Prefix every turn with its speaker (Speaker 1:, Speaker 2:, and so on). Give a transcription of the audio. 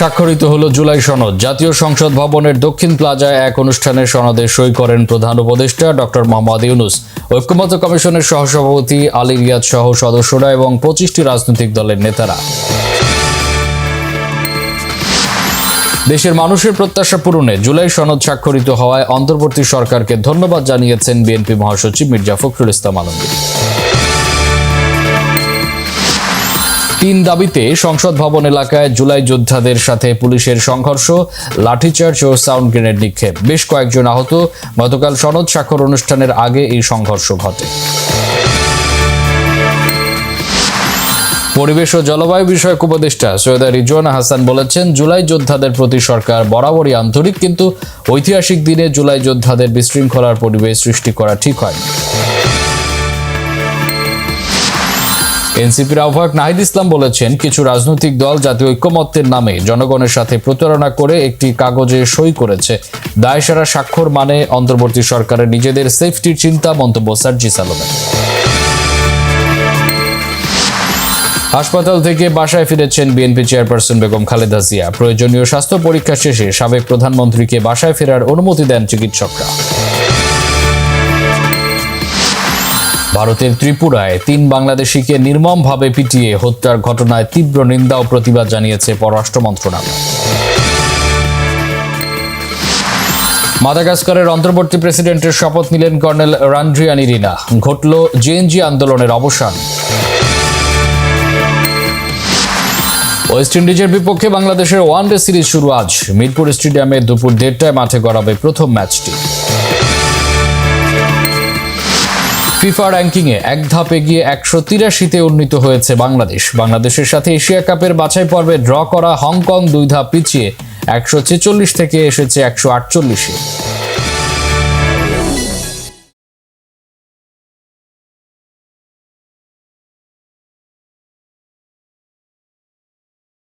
Speaker 1: স্বাক্ষরিত হলো জুলাই সনদ। জাতীয় সংসদ ভবনের দক্ষিণ প্লাজায় এক অনুষ্ঠানে সনদে সই করেন প্রধান উপদেষ্টা ডক্টর মোহাম্মদ ইউনুস। ঐক্যমত্য কমিশনের সহসভাপতি আলী রিয়াদ সহ সদস্যরা এবং পঁচিশটি রাজনৈতিক দলের নেতারা। দেশের মানুষের প্রত্যাশা পূরণে জুলাই সনদ স্বাক্ষরিত হওয়ায় অন্তর্বর্তী সরকারকে ধন্যবাদ জানিয়েছেন বিএনপি মহাসচিব মির্জা ফখরুল ইসলাম আলমগীর। তিন দাবিতে সংসদ ভবন এলাকায় জুলাই যোদ্ধাদের সাথে পুলিশের সংঘর্ষ, লাঠিচার্জ ও সাউন্ড গ্রেনেড নিক্ষেপ। বেশ কয়েকজন আহত। গতকাল সনদ স্বাক্ষর অনুষ্ঠানের আগে এই সংঘর্ষ ঘটে। পরিবেশ ও জলবায়ু বিষয়ক উপদেষ্টা সৈয়দা রিজওয়ানা হাসান বলেছেন, জুলাই যোদ্ধাদের প্রতি সরকার বরাবরই আন্তরিক, কিন্তু ঐতিহাসিক দিনে জুলাই যোদ্ধাদের বিশৃঙ্খলার পরিবেশ সৃষ্টি করা ঠিক হয়নি। এনসিপির আহ্বায়ক নাহিদ ইসলাম বলেছেন, কিছু রাজনৈতিক দল জাতীয় ঐক্যমত্যের নামে জনগণের সাথে প্রতারণা করে একটি কাগজে সই করেছে। দায়সারা স্বাক্ষর মানে অন্তর্বর্তী সরকারের নিজেদের সেফটির চিন্তা, মন্তব্য সার্জিস আলমের হাসপাতাল থেকে বাসায় ফিরেছেন বিএনপি চেয়ারপারসন বেগম খালেদা জিয়া। প্রয়োজনীয় স্বাস্থ্য পরীক্ষা শেষে সাবেক প্রধানমন্ত্রীকে বাসায় ফেরার অনুমতি দেন চিকিৎসকরা। ভারতের ত্রিপুরায় তিন বাংলাদেশিকে নির্মমভাবে পিটিয়ে হত্যার ঘটনায় তীব্র নিন্দা ও প্রতিবাদ জানিয়েছে পররাষ্ট্র মন্ত্রণালয়। মাদাগাস্কারের অন্তর্বর্তী প্রেসিডেন্টের শপথ নিলেন কর্নেল রান্ড্রিয়ানি রিনা। ঘটল জেএনজি আন্দোলনের অবসান। ওয়েস্ট ইন্ডিজের বিপক্ষে বাংলাদেশের ওয়ানডে সিরিজ শুরু আজ। মিরপুর স্টেডিয়ামে দুপুর দেড়টায় মাঠে গড়াবে প্রথম ম্যাচটি। ফিফা র্যাঙ্কিংয়ে এক ধাপে গিয়ে একশো তিরাশিতে উন্নীত হয়েছে বাংলাদেশ। বাংলাদেশের সাথে এশিয়া কাপের বাছাই পর্বে ড্র করা হংকং দুই ধাপ পিছিয়ে একশো ছেচল্লিশ থেকে এসেছে একশো আটচল্লিশে।